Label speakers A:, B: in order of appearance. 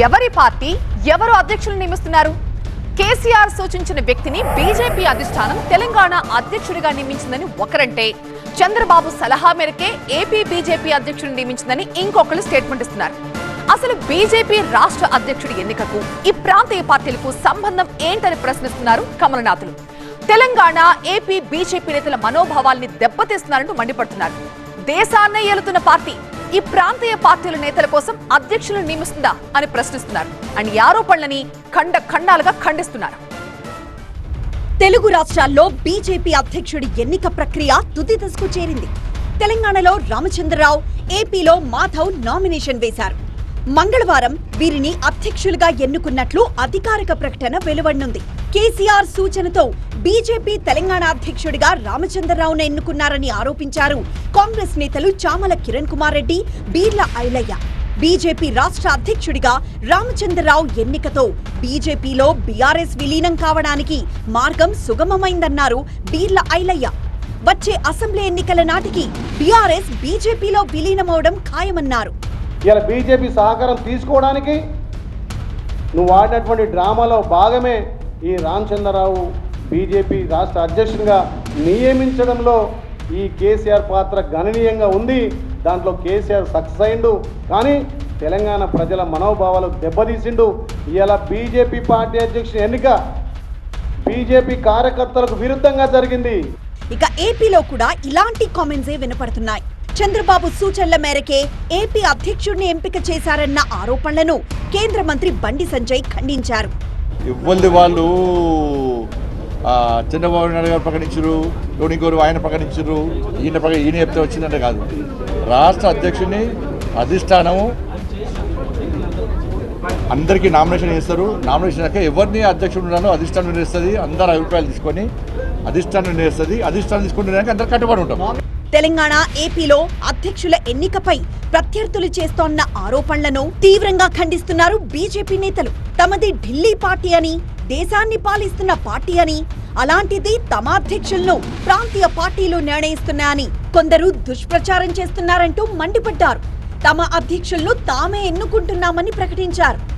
A: ఎవరి పార్టీ ఎవరు అధ్యక్షులు నియమిస్తున్నారు? కేసీఆర్ సూచించిన వ్యక్తిని బీజేపీ అధిష్టానం తెలంగాణ అధ్యక్షుడిగా నియమించిందని ఒకరంటే. చంద్రబాబు సలహా మేరకే ఏపీ బీజేపీ అధ్యక్షుడిని నియమించిందని ఇంకొకరు స్టేట్మెంట్ ఇస్తున్నారు. అసలు బీజేపీ రాష్ట్ర అధ్యక్షుడి ఎన్నికకు ఈ ప్రాంతీయ పార్టీలకు సంబంధం ఏంటని ప్రశ్నిస్తున్నారు కమలనాథులు. తెలంగాణ ఏపీ బీజేపీ నేతల మనోభావాల్ని దెబ్బతీస్తున్నారంటూ మండిపడుతున్నారు. దేశాన్నే ఏలుతున్న పార్టీ ఈ ప్రాంతీయ పార్టీల నేతల కోసం అధ్యక్షులను నియమిస్తుందా అని ప్రశ్నిస్తున్నారు. అండ్ ఈ ఆరోపణలని ఖండ ఖండాలుగా ఖండిస్తున్నారు.
B: తెలుగు రాష్ట్రాల్లో బీజేపీ అధ్యక్షుడి ఎన్నిక ప్రక్రియ తుది దశకు చేరింది. తెలంగాణలో రామచంద్రరావు ఏపీలో మాధవ్ నామినేషన్ వేశారు. మంగళవారం వీరిని అధ్యక్షులుగా ఎన్నుకున్నట్లు అధికారిక ప్రకటన వెలువడనుంది. కేసీఆర్ సూచనతో బీజేపీ తెలంగాణ అధ్యక్షుడిగా రామచంద్రరావును ఎన్నుకున్నారని ఆరోపించారు. కాంగ్రెస్ నేతలు చామల కిరణ్ కుమార్ రెడ్డి బీర్ల ఐలయ్య. బీజేపీ రాష్ట్ర అధ్యక్షుడిగా రామచంద్రరావు ఎన్నికతో బీజేపీలో బీఆర్ఎస్ విలీనం కావడానికి మార్గం సుగమమైందన్నారు బీర్ల ఐలయ్య. వచ్చే అసెంబ్లీ ఎన్నికల నాటికి బీఆర్ఎస్ బీజేపీలో విలీనమవడం ఖాయమన్నారు.
C: ఇలా బీజేపీ సహకారం తీసుకోవడానికి నువ్వు ఆడినటువంటి డ్రామాలో భాగమే ఈ రామచంద్రరావు బీజేపీ రాష్ట్ర అధ్యక్షునిగా నియమించడంలో ఈ కేసీఆర్ పాత్ర గణనీయంగా ఉంది. దాంట్లో కేసీఆర్ సక్సెస్ అయిండు. కానీ తెలంగాణ ప్రజల మనోభావాలు దెబ్బతీసిండు. ఇలా బీజేపీ పార్టీ అధ్యక్షుని ఎన్నిక బీజేపీ కార్యకర్తలకు విరుద్ధంగా జరిగింది.
B: ఇక ఏపీలో కూడా ఇలాంటి కామెంట్సే వినపడుతున్నాయి. చంద్రబాబు సూచనల మేరకే ఏపీ అధ్యక్షుడిని ఎంపిక చేశారన్న ఆరోపణలను కేంద్ర మంత్రి బండి సంజయ్ ఖండించారు.
D: ఇవ్వల్ది వాళ్ళు. చంద్రబాబు నాయుడు గారు ప్రకటించరు టోనీ ఆయన ప్రకటించరు ఈయన ప్రక ఈయన చెప్తే వచ్చిందంటే కాదు. రాష్ట్ర అధ్యక్షుని అధిష్టానము అందరికీ నామినేషన్ చేస్తారు నామినేషన్ అయ్యాక ఎవరిని అధ్యక్షుడు ఉన్నారో అధిష్టానం నిర్ణయిస్తుంది అందరు అభిప్రాయాలు తీసుకొని అధిష్టానం నిర్ణయిస్తుంది అధిష్టానం తీసుకుంటే అందరు కట్టుబడి ఉంటాం.
B: తెలంగాణ ఏపీలో అధ్యక్షుల ఎన్నికపై ప్రత్యర్థులు చేస్తోన్న ఆరోపణలను తీవ్రంగా ఖండిస్తున్నారు బీజేపీ నేతలు. తమది ఢిల్లీ పార్టీ అని దేశాన్ని పాలిస్తున్న పార్టీ అని అలాంటిది తమ అధ్యక్షులను ప్రాంతీయ పార్టీలు నిర్ణయిస్తున్నాయని కొందరు దుష్ప్రచారం చేస్తున్నారంటూ మండిపడ్డారు. తమ అధ్యక్షులను తామే ఎన్నుకుంటున్నామని ప్రకటించారు.